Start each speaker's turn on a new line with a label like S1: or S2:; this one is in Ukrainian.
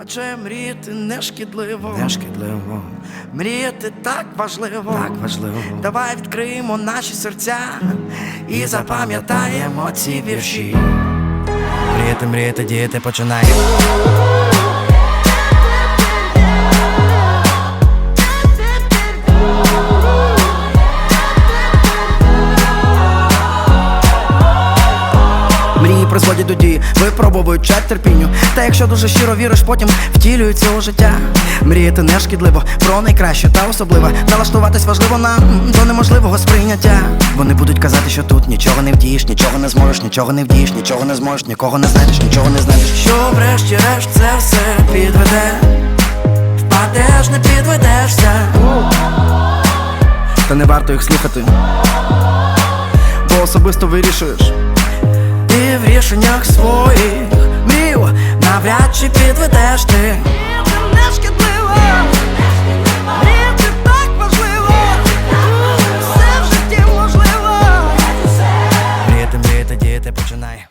S1: Адже мріяти не шкідливо,
S2: Не шкідливо,
S1: мріяти так важливо,
S2: так важливо.
S1: Давай відкриємо наші серця і запам'ятаємо ці вірші.
S2: Мріяти, мріяти, діяти починай.
S1: Призводять до дії, випробовують чат терпінню. Та якщо дуже щиро віриш, потім втілюється у життя. Мріяти не шкідливо, про найкраще та особливе. Налаштуватись важливо нам до неможливого сприйняття. Вони будуть казати, що тут нічого не вдієш, нічого не зможеш, нічого не вдієш, нічого не зможеш, нікого не знайдеш, нічого не знайдеш. Що врешті-решт це все підведе. Впадеш, не підведешся. Та не варто їх слухати. Бо особисто вирішуєш рішеннях своїх міл навряд чи підведеш ти. Починай.